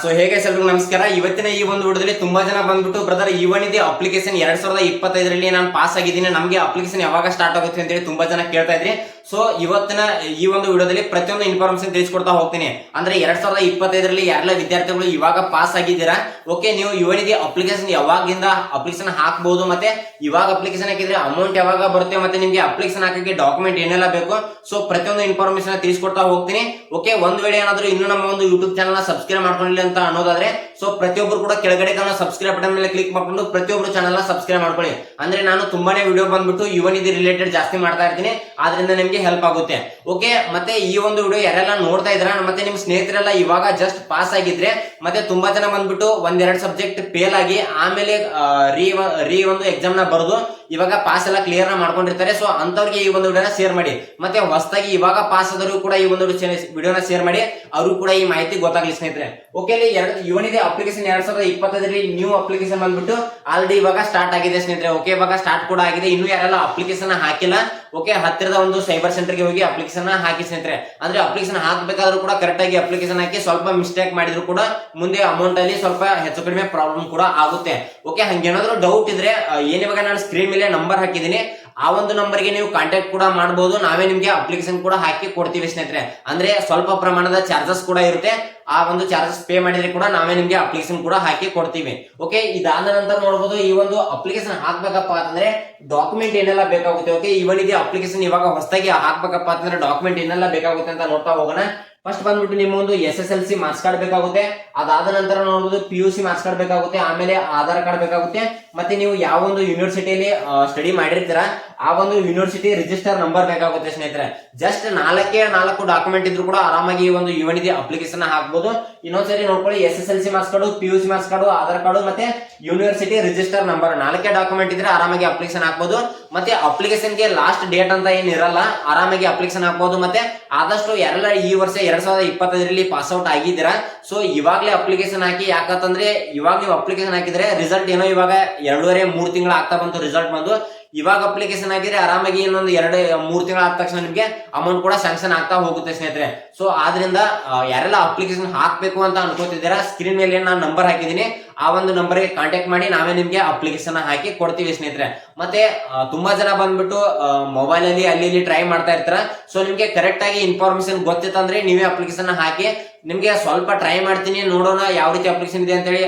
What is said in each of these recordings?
So ಹೇಗೆ ಎಲ್ರಿಗೂ ನಮಸ್ಕಾರ. ಇವತ್ತಿನ ಈ ಒಂದು ವಿಡಿಯೋದಲ್ಲಿ ತುಂಬಾ ಜನ ಬಂದ್ಬಿಟ್ಟು ಬ್ರದರ್ ಇವನ್ ಇದೆ ಅಪ್ಲಿಕೇಶನ್ ಎರಡ್ ಸಾವಿರದ ಇಪ್ಪತ್ತೈದರಲ್ಲಿ ನಾನು ಪಾಸ್ ಆಗಿದ್ದೀನಿ. ನಮಗೆ ಅಪ್ಲಿಕೇಶನ್ ಯಾವಾಗ ಸ್ಟಾರ್ಟ್ ಆಗುತ್ತೆ ಅಂತ ಹೇಳಿ ತುಂಬಾ ಜನ ಕೇಳ್ತಾ ಇದ್ರಿ. ಸೊ ಇವತ್ತಿನ ಈ ಒಂದು ವಿಡಿಯೋದಲ್ಲಿ ಪ್ರತಿಯೊಂದು ಇನ್ಫಾರ್ಮೇಶನ್ ತಿಳಿಸ್ಕೊಡ್ತಾ ಹೋಗ್ತೀನಿ. ಅಂದ್ರೆ ಎರಡ್ ಸಾವಿರದ ಇಪ್ಪತ್ತೈದರಲ್ಲಿ ಯಾರೆಲ್ಲ ವಿದ್ಯಾರ್ಥಿಗಳು ಇವಾಗ ಪಾಸ್ ಆಗಿದ್ದೀರಾ? ಓಕೆ ನೀವು ಇವನಿಗೆ ಅಪ್ಲಿಕೇಶನ್ ಯಾವಾಗಿಂದ ಅಪ್ಲಿಕೇಶನ್ ಹಾಕಬಹುದು ಮತ್ತೆ ಇವಾಗ ಅಪ್ಲಿಕೇಶನ್ ಹಾಕಿದ್ರೆ ಅಮೌಂಟ್ ಯಾವಾಗ ಬರುತ್ತೆ ಮತ್ತೆ ನಿಮಗೆ ಅಪ್ಲಿಕೇಶನ್ ಹಾಕಕ್ಕೆ ಡಾಕ್ಯುಮೆಂಟ್ ಏನೆಲ್ಲ ಬೇಕು? ಸೊ ಪ್ರತಿಯೊಂದು ಇನ್ಫಾರ್ಮೇಶನ್ ತಿಳಿಸ್ಕೊಡ್ತಾ ಹೋಗ್ತೀನಿ. ಓಕೆ ಒಂದ್ ವೇಳೆ ಏನಾದ್ರು ಇನ್ನು ನಮ್ಮ ಒಂದು ಯೂಟ್ಯೂಬ್ ಚಾನಲ್ ಸಬ್ಸ್ಕ್ರೈಬ್ ಮಾಡ್ಕೊಂಡಿಲ್ಲ ಅಂತ ಅನ್ನೋದಾದ್ರೆ ಸೊ ಪ್ರತಿಯೊಬ್ಬರು ಕೂಡ ಕೆಳಗಡೆ ಸಬ್ಸ್ಕ್ರೈಬ್ ಬಟನ್ ಮೇಲೆ ಕ್ಲಿಕ್ ಮಾಡ್ಕೊಂಡು ಪ್ರತಿಯೊಬ್ಬರು ಚಾನಲ್ ಸಬ್ಸ್ಕ್ರೈಬ್ ಮಾಡ್ಕೊಳ್ಳಿ. ಅಂದ್ರೆ ನಾನು ತುಂಬಾನೇ ವಿಡಿಯೋ ಬಂದ್ಬಿಟ್ಟು ಯುವನಿಧಿ ರಿಲೇಟೆಡ್ ಜಾಸ್ತಿ ಮಾಡ್ತಾ ಇರ್ತೀನಿ. ಆದ್ರಿಂದ ನಿಮ್ಗೆ ಹೆಲ್ಪ್ ಆಗುತ್ತೆ. ಓಕೆ ಮತ್ತೆ ಈ ಒಂದು ವಿಡಿಯೋ ಯಾರೆಲ್ಲ ನೋಡ್ತಾ ಇದ್ರ ಮತ್ತೆ ನಿಮ್ ಸ್ನೇಹಿತರೆಲ್ಲ ಇವಾಗ ಜಸ್ಟ್ ಪಾಸ್ ಆಗಿದ್ರೆ, ಮತ್ತೆ ತುಂಬಾ ಜನ ಬಂದ್ಬಿಟ್ಟು ಒಂದೆರಡು ಸಬ್ಜೆಕ್ಟ್ ಫೇಲ್ ಆಗಿ ಆಮೇಲೆ ರೀ ರೀ ಒಂದು ಎಕ್ಸಾಮ್ನ ಬರೆದು ಇವಾಗ ಪಾಸ್ ಎಲ್ಲ ಕ್ಲಿಯರ್ನ ಮಾಡ್ಕೊಂಡಿರ್ತಾರೆ. ಸೊ ಅಂತವ್ರಿಗೆ ಈ ಒಂದು ವಿಡಿಯೋನ ಶೇರ್ ಮಾಡಿ. ಮತ್ತೆ ಹೊಸದಾಗಿ ಇವಾಗ ಪಾಸ್ ಆದವರು ಕೂಡ ಈ ಒಂದು ವಿಡಿಯೋನ ಶೇರ್ ಮಾಡಿ. ಅವರು ಕೂಡ ಈ ಮಾಹಿತಿ ಗೊತ್ತಾಗ್ಲಿ ಸ್ನೇಹಿತರೆ. ಓಕೆ ಇಲ್ಲಿ ಎರಡು ಇವನಿದೆ ಅಪ್ಲಿಕೇಶನ್ ಎರಡ್ ಸಾವಿರದ ಇಪ್ಪತ್ತೈದರಲ್ಲಿ ನ್ಯೂ ಅಪ್ಲಿಕೇಶನ್ ಬಂದ್ಬಿಟ್ಟು ಆಲ್ರೆಡಿ ಇವಾಗ ಸ್ಟಾರ್ಟ್ ಆಗಿದೆ ಸ್ನೇಹಿತರೆ. ಓಕೆ ಇವಾಗ ಸ್ಟಾರ್ಟ್ ಕೂಡ ಆಗಿದೆ. ಇನ್ನು ಯಾರೆಲ್ಲ ಅಪ್ಲಿಕೇಶನ್ ಹಾಕಿಲ್ಲ ಓಕೆ, ಹತ್ತಿರದ ಒಂದು ಸೈಬರ್ ಸೆಂಟರ್ಗೆ ಹೋಗಿ ಅಪ್ಲಿಕೇಶನ್ ಹಾಕಿ ಸ್ನೇಹಿತರೆ. ಅಂದ್ರೆ ಅಪ್ಲಿಕೇಶನ್ ಹಾಕಬೇಕಾದ್ರೂ ಕೂಡ ಕರೆಕ್ಟ್ ಆಗಿ ಅಪ್ಲಿಕೇಶನ್ ಹಾಕಿ ಸ್ವಲ್ಪ ಮಿಸ್ಟೇಕ್ ಮಾಡಿದ್ರು ಕೂಡ ಮುಂದೆ ಅಮೌಂಟ್ ಅಲ್ಲಿ ಸ್ವಲ್ಪ ಹೆಚ್ಚು ಕಡಿಮೆ ಪ್ರಾಬ್ಲಮ್ ಕೂಡ ಆಗುತ್ತೆ. ಓಕೆ, ಹಂಗೇನಾದ್ರೂ ಡೌಟ್ ಇದ್ರೆ ಏನಿವಾಗ ಏನ್ ನಾನು ಸ್ಕ್ರೀನ್ ಮೇಲೆ ನಂಬರ್ ಹಾಕಿದ್ದೀನಿ ಆ ಒಂದು ನಂಬರ್ಗೆ ನೀವು ಕಾಂಟ್ಯಾಕ್ಟ್ ಕೂಡ ಮಾಡಬಹುದು ನಾವೇ ನಿಮ್ಗೆ ಅಪ್ಲಿಕೇಶನ್ ಕೂಡ ಹಾಕಿ ಕೊಡ್ತೀವಿ ಸ್ನೇಹಿತರೆ. ಅಂದ್ರೆ ಸ್ವಲ್ಪ ಪ್ರಮಾಣದ ಚಾರ್ಜಸ್ ಕೂಡ ಇರುತ್ತೆ. ಆ ಒಂದು ಚಾರ್ಜಸ್ ಪೇ ಮಾಡಿದ್ರೆ ಕೂಡ ನಾವೇ ನಿಮ್ಗೆ ಅಪ್ಲಿಕೇಶನ್ ಕೂಡ ಹಾಕಿ ಕೊಡ್ತೀವಿ. ಓಕೆ ಇದಾದ ನಂತರ ನೋಡಬಹುದು ಈ ಒಂದು ಅಪ್ಲಿಕೇಶನ್ ಹಾಕ್ಬೇಕಪ್ಪ ಅಂತಂದ್ರೆ ಡಾಕ್ಯುಮೆಂಟ್ ಏನೆಲ್ಲ ಬೇಕಾಗುತ್ತೆ? ಓಕೆ ಇದೆ ಅಪ್ಲಿಕೇಶನ್ ಇವಾಗ ಹೊಸದಾಗಿ ಹಾಕ್ಬೇಕಪ್ಪ ಅಂತಂದ್ರೆ ಡಾಕ್ಯುಮೆಂಟ್ ಏನೆಲ್ಲ ಬೇಕಾಗುತ್ತೆ ಅಂತ ನೋಡ್ತಾ ಹೋಗೋಣ. ಫಸ್ಟ್ ಬಂದ್ಬಿಟ್ಟು ನಿಮ್ಮ ಒಂದು S S L C marks card ಬೇಕಾಗುತ್ತೆ. ಅದಾದ ನಂತರ ನೋಡಬಹುದು P U C marks card ಬೇಕಾಗುತ್ತೆ, ಆಮೇಲೆ ಆಧಾರ್ ಕಾರ್ಡ್ ಬೇಕಾಗುತ್ತೆ. ಮತ್ತೆ ನೀವು ಯಾವ ಒಂದು ಯೂನಿವರ್ಸಿಟಿಯಲ್ಲಿ ಸ್ಟಡಿ ಮಾಡಿರ್ತೀರ, ಆ ಒಂದು ಯೂನಿವರ್ಸಿಟಿ ರಿಜಿಸ್ಟರ್ ನಂಬರ್ ಬೇಕಾಗುತ್ತೆ ಸ್ನೇಹಿತರೆ. ಜಸ್ಟ್ ನಾಲ್ಕೇ ನಾಲ್ಕು ಡಾಕ್ಯುಮೆಂಟ್ ಇದ್ರು ಕೂಡ ಆರಾಮಾಗಿ ಈ ಒಂದು ಯುವನಿಧಿ ಅಪ್ಲಿಕೇಶನ್ ಹಾಕ್ಬೋದು. ಇನ್ನೊಂದ್ಸರಿ ನೋಡ್ಕೊಳ್ಳಿ S S L C marks card P U C marks card Aadhaar card ಮತ್ತೆ ಯೂನಿವರ್ಸಿಟಿ ರಿಜಿಸ್ಟರ್ ನಂಬರ್ ನಾಲ್ಕೇ ಡಾಕ್ಯುಮೆಂಟ್ ಇದ್ರೆ ಆರಾಮಾಗಿ ಅಪ್ಲಿಕೇಶನ್ ಹಾಕ್ಬೋದು. ಮತ್ತೆ ಅಪ್ಲಿಕೇಶನ್ಗೆ ಲಾಸ್ಟ್ ಡೇಟ್ ಅಂತ ಏನ್ ಇರಲ್ಲ, ಆರಾಮಾಗಿ ಅಪ್ಲಿಕೇಶನ್ ಹಾಕ್ಬೋದು. ಮತ್ತೆ ಆದಷ್ಟು ಯಾರೆಲ್ಲ ಈ ವರ್ಷ ಎರಡ್ ಸಾವಿರದ ಇಪ್ಪತ್ತೈದರಲ್ಲಿ ಪಾಸ್ ಔಟ್ ಆಗಿದ್ದೀರಾ? ಸೊ ಇವಾಗಲೇ ಅಪ್ಲಿಕೇಶನ್ ಹಾಕಿ ಯಾಕಂತಂದ್ರೆ ಇವಾಗ ನೀವು ಅಪ್ಲಿಕೇಶನ್ ಹಾಕಿದ್ರೆ ರಿಸಲ್ಟ್ ಏನೋ ಇವಾಗ ಎರಡೂವರೆ, ಮೂರು ತಿಂಗಳು ಆಗ್ತಾ ಬಂತು ರಿಸಲ್ಟ್ ಬಂದು. ಇವಾಗ ಅಪ್ಲಿಕೇಶನ್ ಹಾಕಿದ್ರೆ ಆರಾಮಾಗಿ ಇನ್ನೊಂದು ಎರಡು, ಮೂರು ತಿಂಗಳು ಆದ ತಕ್ಷಣ ನಿಮಗೆ ಅಮೌಂಟ್ ಕೂಡ ಸ್ಯಾಂಕ್ಷನ್ ಆಗ್ತಾ ಹೋಗುತ್ತೆ ಸ್ನೇಹಿತರೆ. ಸೊ ಆದ್ರಿಂದ ಯಾರೆಲ್ಲ ಅಪ್ಲಿಕೇಶನ್ ಹಾಕ್ಬೇಕು ಅಂತ ಅನ್ಕೋತಿದ್ದೀರಾ ಸ್ಕ್ರೀನ್ ಮೇಲೆ ನಾನು ನಂಬರ್ ಹಾಕಿದ್ದೀನಿ. ಆ ಒಂದು ನಂಬರ್ಗೆ ಕಾಂಟ್ಯಾಕ್ಟ್ ಮಾಡಿ ನಾವೇ ನಿಮ್ಗೆ ಅಪ್ಲಿಕೇಶನ್ ಹಾಕಿ ಕೊಡ್ತೀವಿ ಸ್ನೇಹಿತರೆ. ಮತ್ತೆ ತುಂಬಾ ಜನ ಬಂದ್ಬಿಟ್ಟು ಮೊಬೈಲ್ ಅಲ್ಲಿ ಅಲ್ಲಿ, ಇಲ್ಲಿ ಟ್ರೈ ಮಾಡ್ತಾ ಇರ್ತಾರ. ಸೊ ನಿಮ್ಗೆ ಕರೆಕ್ಟ್ ಆಗಿ ಇನ್ಫಾರ್ಮೇಶನ್ ಗೊತ್ತಿತ್ತಂದ್ರೆ ನೀವೇ ಅಪ್ಲಿಕೇಶನ್ ಹಾಕಿ, ನಿಮ್ಗೆ ಸ್ವಲ್ಪ ಟ್ರೈ ಮಾಡ್ತೀನಿ, ನೋಡೋಣ ಯಾವ ರೀತಿ ಅಪ್ಲಿಕೇಶನ್ ಇದೆ ಅಂತೇಳಿ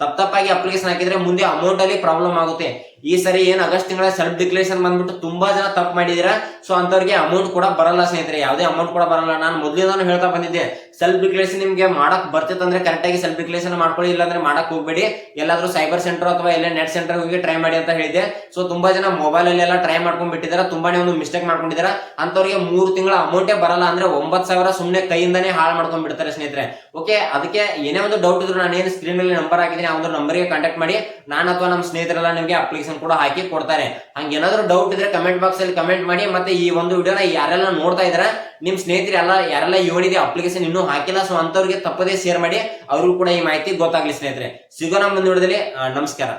ತಪ್ಪ ತಪ್ಪಾಗಿ ಅಪ್ಲಿಕೇಶನ್ ಹಾಕಿದ್ರೆ ಮುಂದೆ ಅಮೌಂಟ್ ಅಲ್ಲಿ ಪ್ರಾಬ್ಲಮ್ ಆಗುತ್ತೆ. ಈ ಸರಿ ಏನ್ ಆಗಸ್ಟ್ ತಿಂಗಳ ಸೆಲ್ಫ್ ಡಿಕ್ಲೇಷನ್ ಬಂದ್ಬಿಟ್ಟು ತುಂಬಾ ಜನ ತಪ್ಪು ಮಾಡಿದೀರಾ. ಸೊ ಅಂತವ್ರಿಗೆ ಅಮೌಂಟ್ ಕೂಡ ಬರಲ್ಲ ಸ್ನೇಹಿತರೆ. ಯಾವುದೇ ಅಮೌಂಟ್ ಕೂಡ ಬರಲ್ಲ. ನಾನು ಮೊದಲಿಂದಾನು ಹೇಳ್ತಾ ಬಂದಿದ್ದೆ. ಸೆಲ್ಫ್ ಡಿಕ್ಲೇಷನ್ ನಿಮ್ಗೆ ಮಾಡಕ್ ಬರ್ತಿತ್ತಂದ್ರೆ ಕರೆಕ್ಟ್ ಆಗಿ ಸೆಲ್ಫ್ ಡಿಕ್ಲೇಷನ್ ಮಾಡ್ಕೊಳ್ಳಿ, ಇಲ್ಲಾಂದ್ರೆ ಮಾಡಕ್ ಹೋಗ್ಬೇಡಿ. ಎಲ್ಲಾದ್ರೂ ಸೈಬರ್ ಸೆಂಟರ್ ಅಥವಾ ಎಲ್ಲ ನೆಟ್ ಸೆಂಟರ್ ಹೋಗಿ ಟ್ರೈ ಮಾಡಿ ಅಂತ ಹೇಳಿದೆ ಸೊ ತುಂಬಾ ಜನ ಮೊಬೈಲ್ ಅಲ್ಲಿ ಎಲ್ಲ ಟ್ರೈ ಮಾಡ್ಕೊಂಡ್ ಬಿಟ್ಟಿದ್ದಾರೆ. ತುಂಬಾನೇ ಒಂದು ಮಿಸ್ಟೇಕ್ ಮಾಡ್ಕೊಂಡಿದ್ದಾರೆ. ಅಂತವ್ರಿಗೆ ಮೂರು ತಿಂಗಳ ಅಮೌಂಟೇ ಬರಲ್ಲ ಅಂದ್ರೆ ಒಂಬತ್ತು ಸಾವಿರ ಸುಮ್ನೆ ಕೈಯಿಂದಾನೇ ಹಾಳು ಮಾಡ್ಕೊಂಡ್ಬಿಡ್ತಾರೆ ಸ್ನೇಹಿತರೆ. ಓಕೆ ಅದಕ್ಕೆ ಏನೇ ಒಂದು ಡೌಟ್ ಇದ್ರು ನಾನು ಏನು ಸ್ಕ್ರೀನ್ ಅಲ್ಲಿ ನಂಬರ್ ಹಾಕಿದ್ದೀನಿ, ಆ ಒಂದು ನಂಬರ್ಗೆ ಕಾಂಟ್ಯಾಕ್ಟ್ ಮಾಡಿ. ನಾನು ಅಥವಾ ನಮ್ಮ ಸ್ನೇಹಿತರೆಲ್ಲ ನಿಮಗೆ ಅಪ್ಲಿಕೇಶನ್ ಕೂಡ ಹಾಕಿ ಕೊಡ್ತಾರೆ. ಹಂಗೇನಾದ್ರೂ ಡೌಟ್ ಇದ್ರೆ ಕಮೆಂಟ್ ಬಾಕ್ಸ್ ಅಲ್ಲಿ ಕಮೆಂಟ್ ಮಾಡಿ. ಮತ್ತೆ ಈ ಒಂದು ವಿಡಿಯೋನ ಯಾರೆಲ್ಲ ನೋಡ್ತಾ ಇದಾರೆ ನಿಮ್ ಸ್ನೇಹಿತರು ಎಲ್ಲ, ಯಾರೆಲ್ಲ ಇದೆ ಅಪ್ಲಿಕೇಶನ್ ಇನ್ನೂ ಹಾಕಿಲ್ಲ ಸೊ ಅಂತವ್ರಿಗೆ ತಪ್ಪದೇ ಶೇರ್ ಮಾಡಿ, ಅವ್ರಿಗೂ ಕೂಡ ಈ ಮಾಹಿತಿ ಗೊತ್ತಾಗ್ಲಿ ಸ್ನೇಹಿತರೆ. ಸಿಗೋಣ ವಿಡಿಯೋದಲ್ಲಿ ನಮಸ್ಕಾರ.